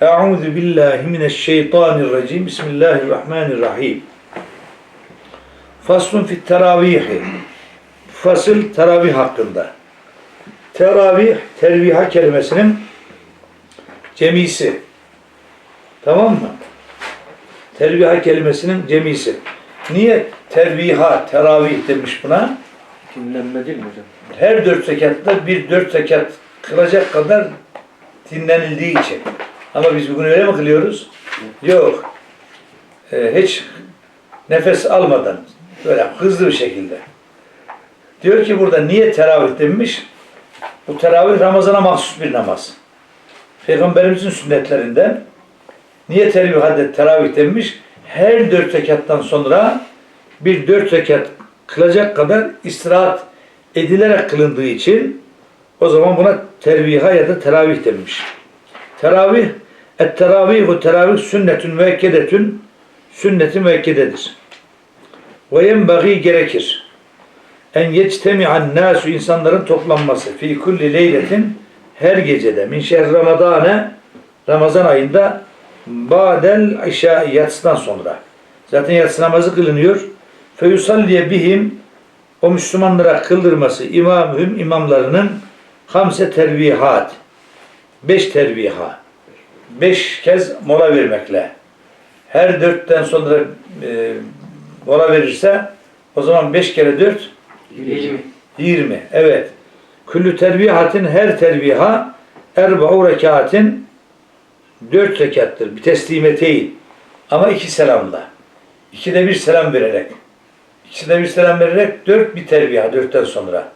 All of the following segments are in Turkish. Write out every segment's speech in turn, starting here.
Euzu billahi mineşşeytanirracim. Bismillahirrahmanirrahim. Faslun fit teravihi. Fasıl teravih hakkında. Teravih, terviha kelimesinin cemisi. Tamam mı? Terviha kelimesinin cemisi. Niye terviha, teravih demiş buna? Dinlenme değil mi hocam? Her dört rekatta bir dört rekat kılacak kadar dinlenildiği için. Ama biz bugün öyle mi kılıyoruz? Yok. Ee, hiç nefes almadan, böyle hızlı bir şekilde. Diyor ki burada niye teravih denmiş? Bu teravih Ramazan'a mahsus bir namaz. Peygamberimizin sünnetlerinden niye teravih adet teravih denmiş? Her dört rekattan sonra bir dört rekat kılacak kadar istirahat edilerek kılındığı için o zaman buna terviha ya da teravih denmiş. Teravih, et teravihu teravih sünnetün müekkedetün sünneti müekkededir. Ve yenbagi gerekir. En yectemi'an nasu insanların toplanması fi kulli leyletin her gecede min şehr ramadane Ramazan ayında ba'del işa yatsıdan sonra. Zaten yatsı namazı kılınıyor. Feyusalliye bihim o Müslümanlara kıldırması imamühüm imamlarının hamse tervihat beş terviha beş kez mola vermekle. Her dörtten sonra e, mola verirse o zaman beş kere dört İlmi. yirmi. Evet. Küllü tervihatin her terviha erba'u rekatin dört rekattır. Bir teslimeteyn ama iki selamla. İkide bir selam vererek. İkisine bir selam vererek dört bir terviha dörtten sonra.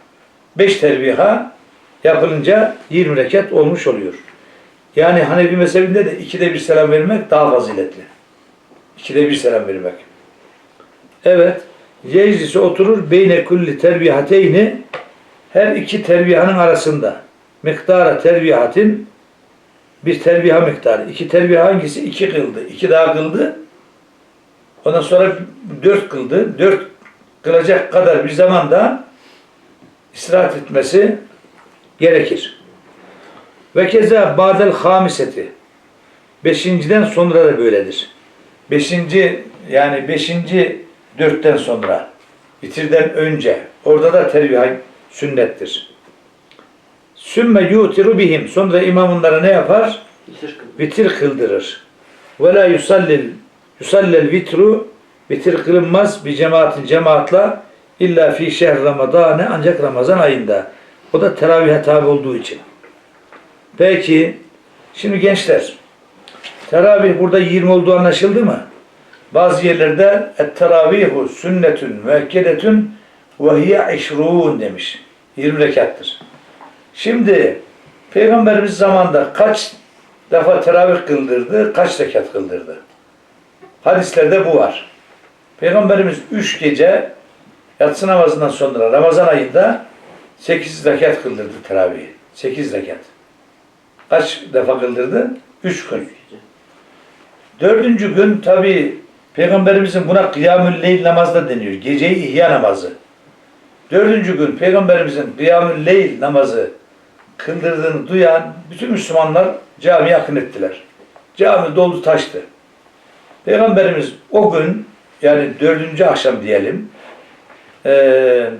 Beş terviha yapılınca 20 rekat olmuş oluyor. Yani Hanefi mezhebinde de ikide bir selam vermek daha faziletli. İkide bir selam vermek. Evet. Yeclisi oturur beyne kulli tervihateyni her iki tervihanın arasında miktara tervihatin bir terviha miktarı. İki terviha hangisi? İki kıldı. İki daha kıldı. Ondan sonra dört kıldı. Dört kılacak kadar bir zamanda istirahat etmesi gerekir. Ve keza badel hamiseti. Beşinciden sonra da böyledir. Beşinci yani beşinci dörtten sonra bitirden önce orada da tervih sünnettir. Sümme yutiru bihim. Sonra imam onlara ne yapar? Bitir kıldırır. Ve la yusallil yusallel vitru vitir kılınmaz bir cemaatin cemaatla illa fi şehr ramadane ancak Ramazan ayında. O da teravihe tabi olduğu için. Peki, şimdi gençler, teravih burada 20 olduğu anlaşıldı mı? Bazı yerlerde et teravihu sünnetün müekkedetün ve hiye işruun demiş. 20 rekattır. Şimdi Peygamberimiz zamanında kaç defa teravih kıldırdı, kaç rekat kıldırdı? Hadislerde bu var. Peygamberimiz üç gece yatsı namazından sonra Ramazan ayında 8 rekat kıldırdı teravih. 8 rekat. Kaç defa kıldırdı? 3 gün. Dördüncü gün tabi Peygamberimizin buna kıyamül leyl namazı da deniyor. Geceyi ihya namazı. Dördüncü gün Peygamberimizin kıyamül leyl namazı kıldırdığını duyan bütün Müslümanlar camiye akın ettiler. Cami doldu taştı. Peygamberimiz o gün yani dördüncü akşam diyelim eee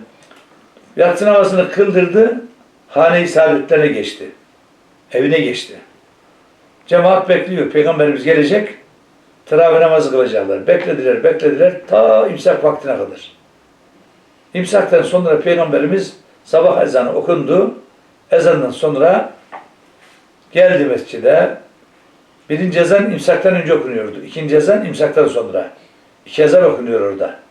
Yatsı namazını kıldırdı, hane-i geçti. Evine geçti. Cemaat bekliyor. Peygamberimiz gelecek. Teravih namazı kılacaklar. Beklediler, beklediler. Ta imsak vaktine kadar. İmsaktan sonra Peygamberimiz sabah ezanı okundu. Ezandan sonra geldi mescide. Birinci ezan imsaktan önce okunuyordu. İkinci ezan imsaktan sonra. İki ezan okunuyor orada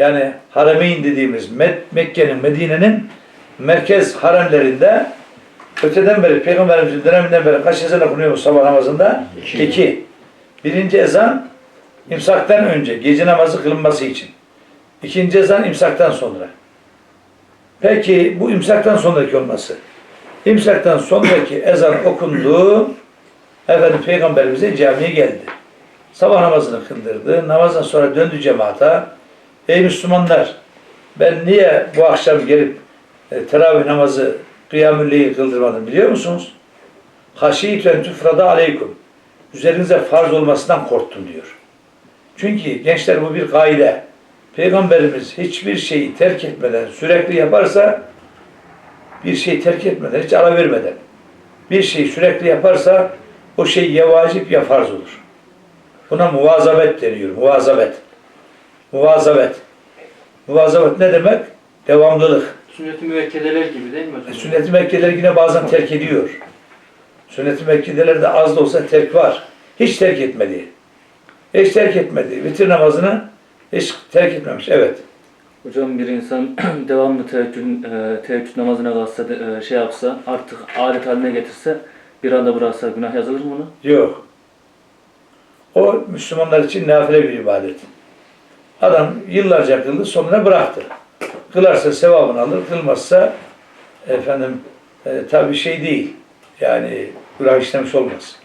yani Haremeyn dediğimiz Mekke'nin, Medine'nin merkez haremlerinde öteden beri Peygamberimizin döneminden beri kaç ezan okunuyor sabah namazında? İki. İki. Birinci ezan imsaktan önce, gece namazı kılınması için. İkinci ezan imsaktan sonra. Peki bu imsaktan sonraki olması. İmsaktan sonraki ezan okundu. Efendim Peygamberimize camiye geldi. Sabah namazını kıldırdı. Namazdan sonra döndü cemaata. Ey Müslümanlar ben niye bu akşam gelip e, teravih namazı kıyamülleyi kıldırmadım biliyor musunuz? Haşiyetün tüfrada aleykum. üzerinize farz olmasından korktum diyor. Çünkü gençler bu bir kaide. Peygamberimiz hiçbir şeyi terk etmeden sürekli yaparsa bir şey terk etmeden, hiç ara vermeden bir şey sürekli yaparsa o şey ya vacip ya farz olur. Buna muvazabet deniyor. Muvazabet. Muvazabet. Muvazabet ne demek? Devamlılık. Sünnet-i müvekkedeler gibi değil mi hocam? E, Sünnet-i Mekke'leri yine bazen terk ediyor. Sünnet-i Mekke'lerde az da olsa terk var. Hiç terk etmedi. Hiç terk etmedi. Vitir namazını hiç terk etmemiş. Evet. Hocam bir insan devamlı teheccüd, e, teheccüd namazına kalsa, e, şey yapsa, artık adet haline getirse, bir anda bıraksa günah yazılır mı ona? Yok. O Müslümanlar için nafile bir ibadet. Adam yıllarca kıldı sonra bıraktı. Kılarsa sevabını alır, kılmazsa efendim e, tabi şey değil. Yani günah işlemiş olmaz.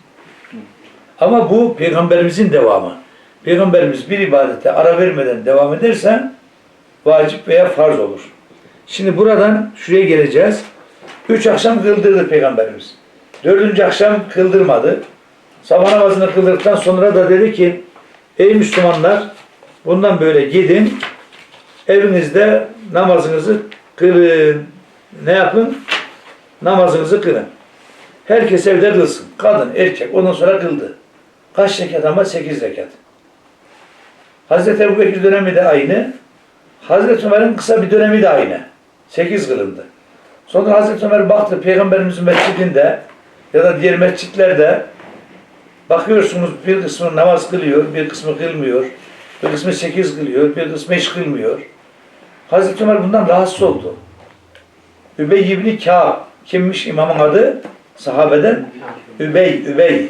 Ama bu peygamberimizin devamı. Peygamberimiz bir ibadete ara vermeden devam ederse vacip veya farz olur. Şimdi buradan şuraya geleceğiz. Üç akşam kıldırdı peygamberimiz. Dördüncü akşam kıldırmadı. Sabah namazını kıldıktan sonra da dedi ki Ey Müslümanlar bundan böyle gidin evinizde namazınızı kılın. Ne yapın? Namazınızı kılın. Herkes evde kılsın. Kadın, erkek ondan sonra kıldı. Kaç rekat ama? Sekiz rekat. Hazreti Ebu Bekir dönemi de aynı. Hazreti Ömer'in kısa bir dönemi de aynı. Sekiz kılındı. Sonra Hazreti Ömer baktı Peygamberimizin mescidinde ya da diğer mescitlerde bakıyorsunuz bir kısmı namaz kılıyor, bir kısmı kılmıyor, bir kısmı sekiz kılıyor, bir kısmı hiç kılmıyor. Hazreti Ömer bundan rahatsız oldu. Übey ibn Kâb kimmiş imamın adı? Sahabeden Übey, Übey.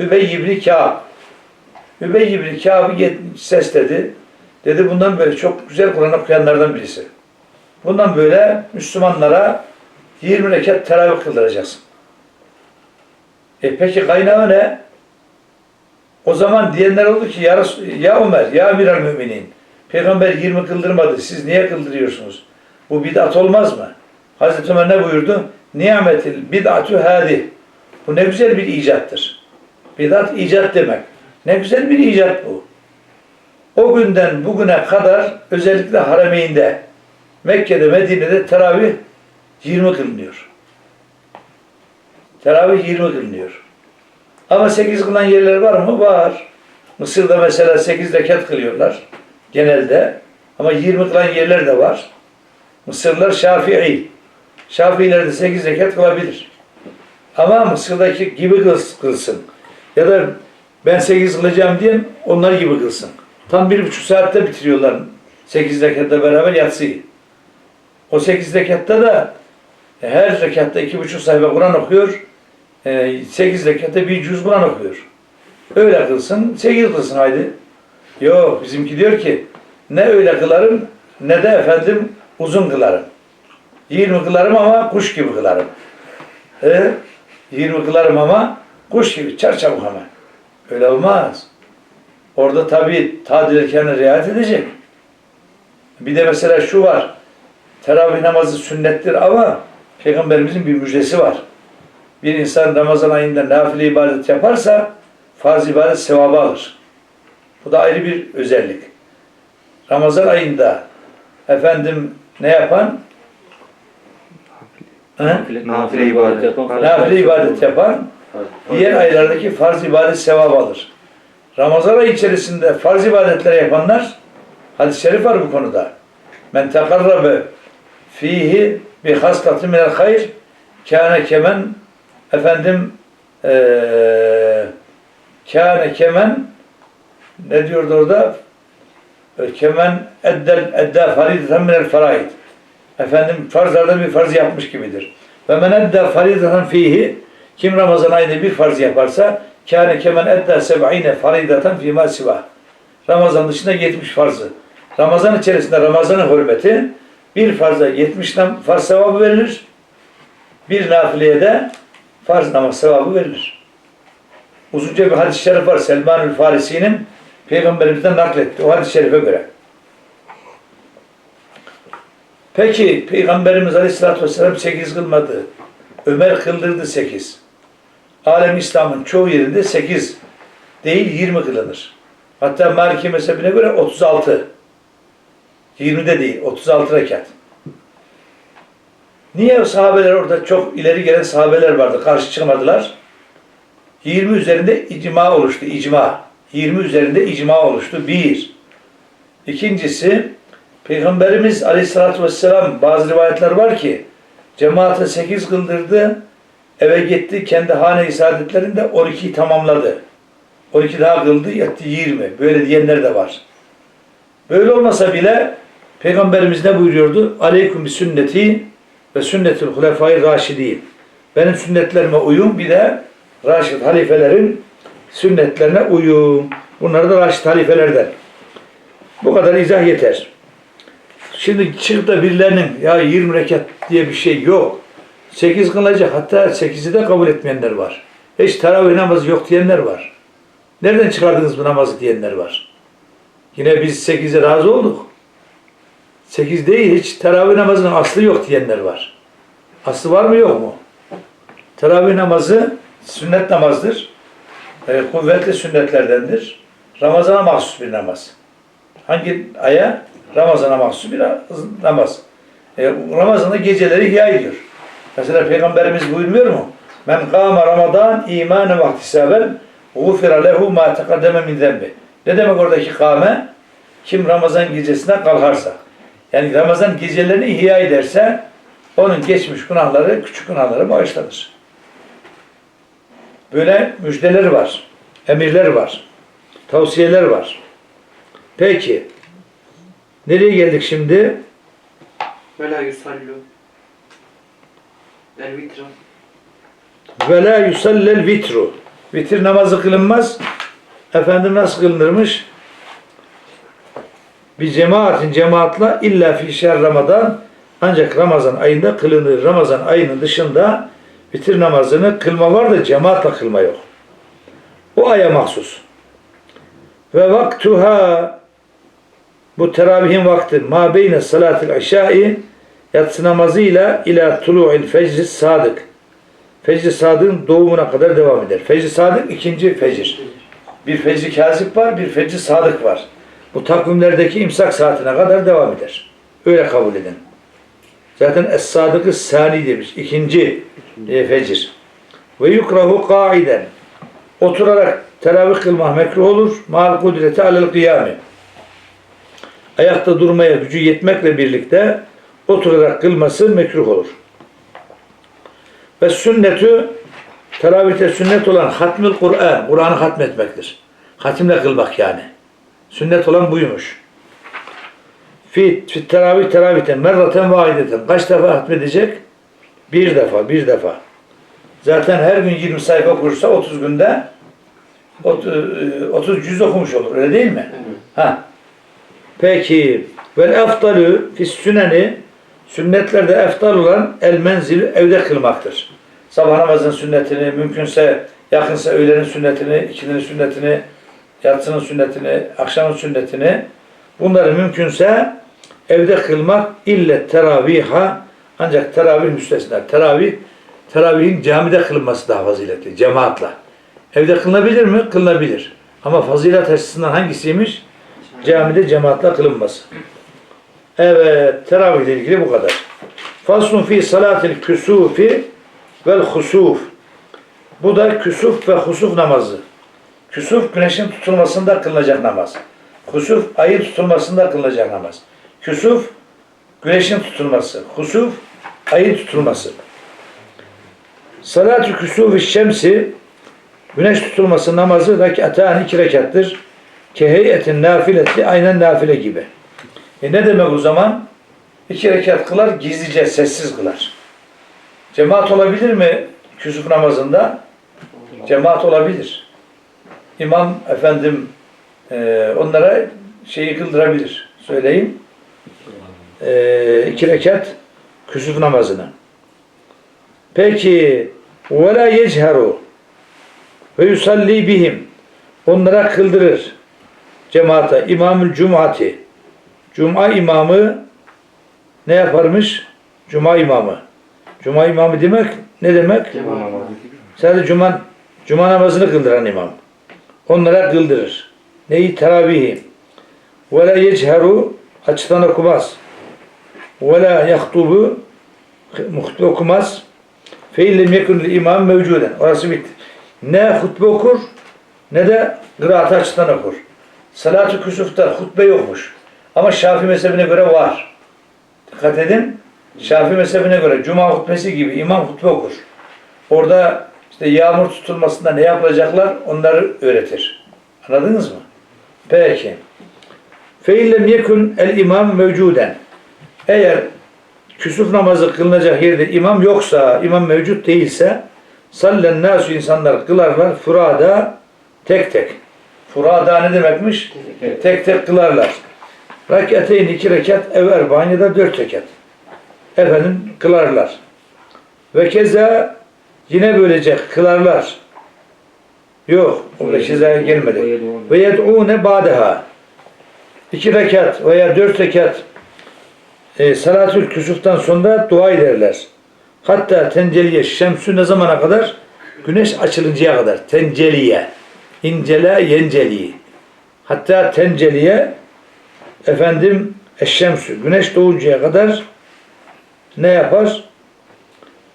Übey ibn Kâb. Übey ibn Kâb'ı sesledi. Dedi bundan böyle çok güzel Kur'an okuyanlardan birisi. Bundan böyle Müslümanlara 20 rekat teravih kıldıracaksın. E peki kaynağı ne? O zaman diyenler oldu ki ya, Resul- ya Ömer, ya Amiral Müminin Peygamber 20 kıldırmadı. Siz niye kıldırıyorsunuz? Bu bid'at olmaz mı? Hazreti Ömer ne buyurdu? Nimetil bid'atü hadi. Bu ne güzel bir icattır. Bid'at icat demek. Ne güzel bir icat bu. O günden bugüne kadar özellikle Harameyn'de Mekke'de, Medine'de teravih 20 kılınıyor. Teravih 20 kılınıyor. Ama 8 kılan yerler var mı? Var. Mısır'da mesela 8 rekat kılıyorlar genelde. Ama 20 kılan yerler de var. Mısırlılar Şafii. Şafiiler de 8 rekat kılabilir. Ama Mısır'daki gibi kıls- kılsın. Ya da ben 8 kılacağım diyen onlar gibi kılsın. Tam bir buçuk saatte bitiriyorlar 8 rekatla beraber yatsıyı. O 8 rekatta da e, her rekatta iki buçuk sayfa Kur'an okuyor. 8 rekatta bir cüz Kur'an okuyor. Öyle kılsın, 8 kılsın haydi. Yok bizimki diyor ki ne öyle kılarım ne de efendim uzun kılarım. 20 kılarım ama kuş gibi kılarım. He? 20 kılarım ama kuş gibi çarçabuk hemen. Öyle olmaz. Orada tabi tadil erkanına riayet edecek. Bir de mesela şu var. Teravih namazı sünnettir ama Peygamberimizin bir müjdesi var. Bir insan Ramazan ayında nafile ibadet yaparsa farz ibadet sevabı alır. Bu da ayrı bir özellik. Ramazan ayında efendim ne yapan? Nafile ibadet. yapan Nafile ibadet yapan diğer aylardaki farz ibadet sevabı alır. Ramazan ayı içerisinde farz ibadetler yapanlar hadis-i şerif var bu konuda. Men tekarrabe fihi bi haskatı minel hayr kâne kemen efendim eee kâne kemen ne diyordu orada? E, Kemen eddel edda farideten minel faraid. Efendim farzlarda bir farz yapmış gibidir. Ve men edda farideten fihi kim Ramazan ayında bir farz yaparsa kâne kemen edda seb'ine farideten fîmâ sivâ. Ramazan dışında 70 farzı. Ramazan içerisinde Ramazan'ın hürmeti bir farza 70 nam farz sevabı verilir. Bir nafileye de farz namaz sevabı verilir. Uzunca bir hadis-i şerif var. Selman-ül Farisi'nin Peygamberimizden nakletti. O hadis-i şerife göre. Peki Peygamberimiz Aleyhisselatü Vesselam 8 kılmadı. Ömer kıldırdı 8. alem İslam'ın çoğu yerinde 8 değil 20 kılınır. Hatta Maliki mezhebine göre 36. 20'de değil, 36 rekat. Niye sahabeler orada çok ileri gelen sahabeler vardı, karşı çıkmadılar? 20 üzerinde icma oluştu, icma. 20 üzerinde icma oluştu. Bir. İkincisi, Peygamberimiz Aleyhisselatü Vesselam bazı rivayetler var ki, cemaate 8 kıldırdı, eve gitti, kendi hane-i saadetlerinde 12'yi tamamladı. 12 daha kıldı, yattı 20. Böyle diyenler de var. Böyle olmasa bile Peygamberimiz ne buyuruyordu? Aleyküm bi sünneti ve sünnetul hulefai raşidin. Benim sünnetlerime uyun bir de Raşid halifelerin sünnetlerine uyun. Bunlar da Raşid halifelerden. Bu kadar izah yeter. Şimdi çıkıp da birilerinin ya 20 rekat diye bir şey yok. 8 kılacak hatta 8'i de kabul etmeyenler var. Hiç teravih namazı yok diyenler var. Nereden çıkardınız bu namazı diyenler var. Yine biz 8'e razı olduk. 8 değil hiç teravih namazının aslı yok diyenler var. Aslı var mı yok mu? Teravih namazı sünnet namazdır. E, kuvvetli sünnetlerdendir. Ramazana mahsus bir namaz. Hangi aya? Ramazana mahsus bir namaz. E, Ramazan'da geceleri ihya ediyor. Mesela Peygamberimiz buyurmuyor mu? Men kâme Ramazan imanen ve ihtisaben gufira lehu ma tekaddeme min zembi. Ne demek oradaki kâme? Kim Ramazan gecesinden kalkarsa. Yani Ramazan gecelerini ihya ederse onun geçmiş günahları, küçük günahları bağışlanır. Böyle müjdeler var, emirler var, tavsiyeler var. Peki, nereye geldik şimdi? Ve la yusallu. El vitra. Ve la yusallel vitru. Vitir namazı kılınmaz. Efendim nasıl kılınırmış? Bir cemaatin cemaatla illa fi şer Ramazan ancak Ramazan ayında kılınır. Ramazan ayının dışında vitir namazını kılma var da cemaatle kılma yok. O aya mahsus. Ve vaktuha bu teravihin vakti ma beyne salatil işai yatsı namazıyla ila tulu'il fecr sadık. Fecr Sadık'ın doğumuna kadar devam eder. Fecr Sadık ikinci fecir. Bir fecr kazip var, bir fecr sadık var. Bu takvimlerdeki imsak saatine kadar devam eder. Öyle kabul edin. Zaten Es-Sadık'ı sani demiş. ikinci e, fecir. Ve yukrahu kaiden. Oturarak teravih kılmak mekruh olur. Mal kudreti alel kıyami. Ayakta durmaya gücü yetmekle birlikte oturarak kılması mekruh olur. Ve sünnetü teravihte sünnet olan hatmül Kur'an, Kur'an'ı hatmetmektir. Hatimle kılmak yani. Sünnet olan buymuş. Fi, fi teravih teravihten merraten vahideten. Kaç defa hatmedecek? Bir defa, bir defa. Zaten her gün 20 sayfa okursa 30 günde 30 cüz okumuş olur. Öyle değil mi? Ha. Peki vel eftalü fis süneni sünnetlerde eftal olan el menzil evde kılmaktır. Sabah namazının sünnetini, mümkünse yakınsa öğlenin sünnetini, ikinin sünnetini, yatsının sünnetini, akşamın sünnetini bunları mümkünse evde kılmak ille teraviha ancak teravih müstesna. Teravih, teravihin camide kılınması daha faziletli, cemaatla. Evde kılınabilir mi? Kılınabilir. Ama fazilet açısından hangisiymiş? Camide cemaatle kılınması. Evet, teravih ile ilgili bu kadar. Faslun fi salatil küsufi vel husuf. Bu da küsuf ve husuf namazı. Küsuf güneşin tutulmasında kılınacak namaz. Husuf ayın tutulmasında kılınacak namaz. Küsuf güneşin tutulması. Husuf ayın tutulması. Salatü küsufi şemsi güneş tutulması namazı rekatan iki rekattır. Keheyetin nafileti aynen nafile gibi. E ne demek o zaman? İki rekat kılar, gizlice, sessiz kılar. Cemaat olabilir mi küsuf namazında? Cemaat olabilir. İmam efendim e, onlara şeyi kıldırabilir. Söyleyeyim. E, iki rekat küsuf namazını. Peki ve la yecheru ve yusalli bihim onlara kıldırır cemaate imamül cumati Cuma imamı ne yaparmış? Cuma imamı. Cuma imamı demek ne demek? Cuma. Sadece cuma Cuma namazını kıldıran imam. Onlara kıldırır. Neyi? Teravihi. Ve la yecheru açıktan okumaz. Ve la yahtubu muhtubu okumaz. Fe illem yekun imam mevcuden. Orası bitti. Ne hutbe okur ne de kıraatı açıktan okur. Salat-ı küsufta hutbe yokmuş. Ama Şafii mezhebine göre var. Dikkat edin. Şafii mezhebine göre cuma hutbesi gibi imam hutbe okur. Orada işte yağmur tutulmasında ne yapılacaklar onları öğretir. Anladınız mı? Peki. Feillem yekun el imam mevcuden. Eğer küsuf namazı kılınacak yerde imam yoksa, imam mevcut değilse sallen nasu insanlar kılarlar furada tek tek. Furada ne demekmiş? Tek tek kılarlar. Rakateyn iki rekat ev erba'in dört rekat. Efendim kılarlar. Ve keza yine böylece kılarlar. Yok, o da kezaya gelmedi. Ve yed'ûne ba'deha. İki rekat veya dört rekat e, salatül küsuftan sonra dua ederler. Hatta tenceliye şemsü ne zamana kadar? Güneş açılıncaya kadar. Tenceliye. İncele yenceli. Hatta tenceliye efendim eşşemsü. Güneş doğuncaya kadar ne yapar?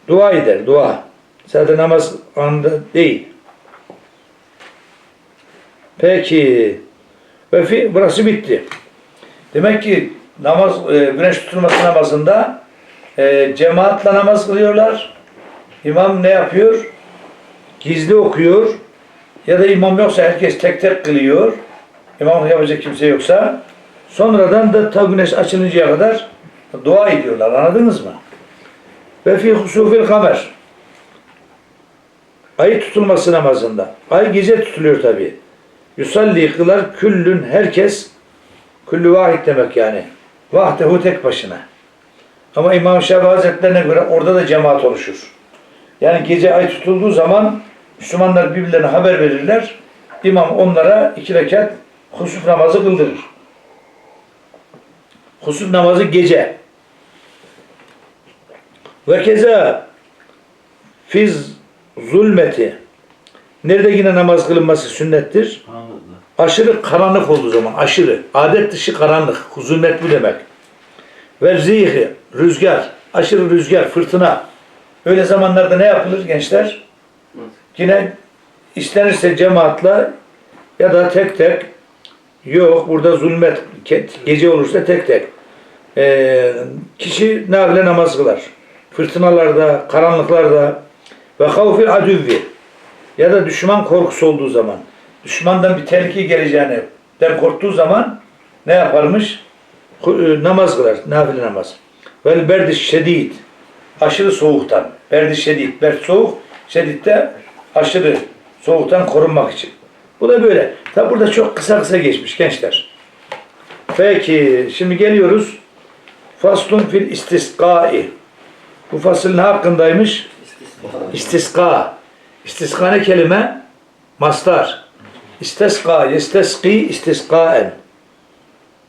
Dua eder. Dua. Zaten namaz anında değil. Peki. Ve fi, burası bitti. Demek ki namaz, e, güneş tutulması namazında e, cemaatle namaz kılıyorlar. İmam ne yapıyor? Gizli okuyor. Ya da imam yoksa herkes tek tek kılıyor. İmam yapacak kimse yoksa. Sonradan da ta güneş açılıncaya kadar dua ediyorlar. Anladınız mı? Ve fi husufil kamer. Ay tutulması namazında. Ay gece tutuluyor tabi. Yusalli kılar küllün herkes küllü vahid demek yani. Vahdehu tek başına. Ama İmam Şafii Hazretlerine göre orada da cemaat oluşur. Yani gece ay tutulduğu zaman Müslümanlar birbirlerine haber verirler. İmam onlara iki rekat husuf namazı kıldırır. Husuf namazı gece. Ve keza fiz zulmeti nerede yine namaz kılınması sünnettir? Aşırı karanlık olduğu zaman, aşırı, adet dışı karanlık, zulmet bu demek. Ve zihi, rüzgar, aşırı rüzgar, fırtına. Öyle zamanlarda ne yapılır gençler? Yine istenirse cemaatla ya da tek tek yok burada zulmet gece olursa tek tek Ee, kişi nafile namaz kılar. Fırtınalarda, karanlıklarda ve havfil adüvvi ya da düşman korkusu olduğu zaman düşmandan bir tehlike geleceğini der korktuğu zaman ne yaparmış? E, Namaz kılar, nafile namaz. Vel berdi şedid aşırı soğuktan. Berdi şedid, berd soğuk, şedid de aşırı soğuktan korunmak için. Bu da böyle. Tabi burada çok kısa kısa geçmiş gençler. Peki şimdi geliyoruz. Faslun fil istiskai. Bu fasıl ne hakkındaymış? İstiska. İstiska ne kelime? Mastar. İsteska, yesteski, istiskaen.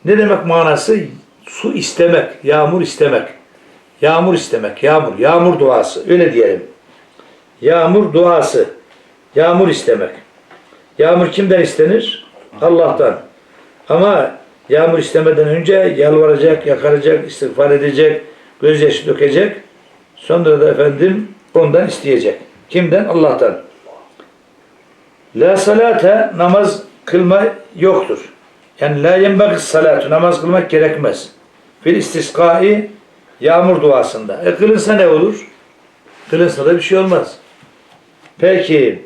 Ne demek manası? Su istemek, yağmur istemek. Yağmur istemek, yağmur, yağmur duası. Öyle diyelim. Yağmur duası. Yağmur istemek. Yağmur kimden istenir? Allah'tan. Ama yağmur istemeden önce yalvaracak, yakaracak, istiğfar edecek, gözyaşı dökecek. Sonra da efendim ondan isteyecek. Kimden? Allah'tan. La salate namaz kılma yoktur. Yani la yenbagis salatu namaz kılmak gerekmez. Fil istiskai yağmur duasında. E kılınsa ne olur? Kılınsa da bir şey olmaz. Peki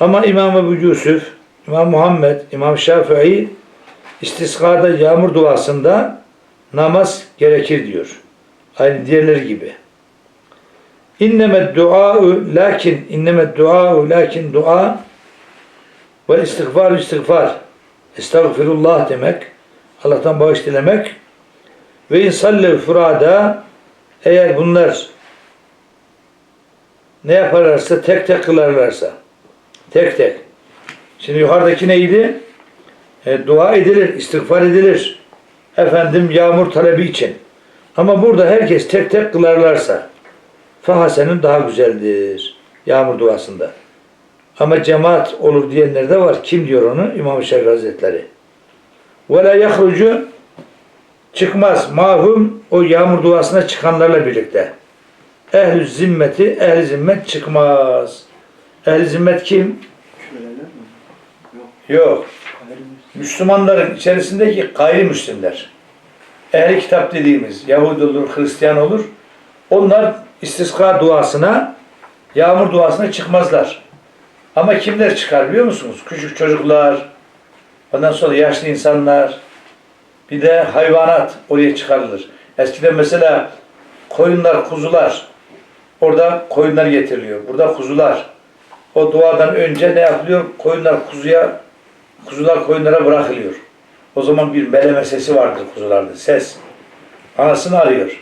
ama İmam Ebu Yusuf, İmam Muhammed, İmam Şafii istiskada yağmur duasında namaz gerekir diyor. Aynı diğerleri gibi. İnnemed dua'u lakin innemed dua'u lakin dua ve istiğfar istiğfar. Estağfirullah demek. Allah'tan bağış dilemek. Ve insallev furada eğer bunlar ne yaparlarsa tek tek kılarlarsa tek tek. Şimdi yukarıdaki neydi? E, dua edilir, istiğfar edilir. Efendim yağmur talebi için. Ama burada herkes tek tek kılarlarsa fahasenin daha güzeldir. Yağmur duasında. Ama cemaat olur diyenler de var. Kim diyor onu? İmam-ı Şafii Hazretleri. Ve la yahrucu çıkmaz mahum o yağmur duasına çıkanlarla birlikte. Ehl-i zimmeti, ehl-i zimmet çıkmaz. Ehl-i zimmet kim? Yok. Müslümanların içerisindeki gayrimüslimler. Ehli kitap dediğimiz Yahudi olur, Hristiyan olur. Onlar istisqa duasına, yağmur duasına çıkmazlar. Ama kimler çıkar biliyor musunuz? Küçük çocuklar, ondan sonra yaşlı insanlar, bir de hayvanat oraya çıkarılır. Eskiden mesela koyunlar, kuzular, orada koyunlar getiriliyor. Burada kuzular. O duadan önce ne yapılıyor? Koyunlar kuzuya, kuzular koyunlara bırakılıyor. O zaman bir meleme sesi vardır kuzularda. Ses. Anasını arıyor.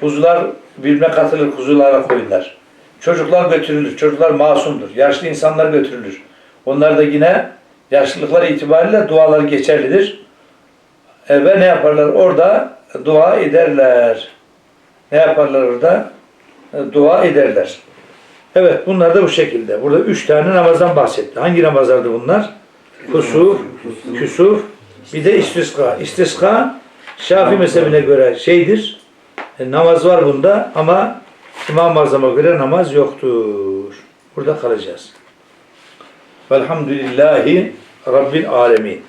Kuzular birbirine katılır kuzulara koyunlar. Çocuklar götürülür. Çocuklar masumdur. Yaşlı insanlar götürülür. Onlar da yine yaşlılıkları itibariyle dualar geçerlidir. E, ve ne yaparlar? Orada dua ederler. Ne yaparlar orada? E, dua ederler. Evet bunlar da bu şekilde. Burada üç tane namazdan bahsetti. Hangi namazlardı bunlar? Kusuf, küsuf, bir de istiska. İstiska Şafii mezhebine göre şeydir. E, namaz var bunda ama İmam-ı Azam'a göre namaz yoktur. Burada kalacağız. Velhamdülillahi Rabbil Alemin.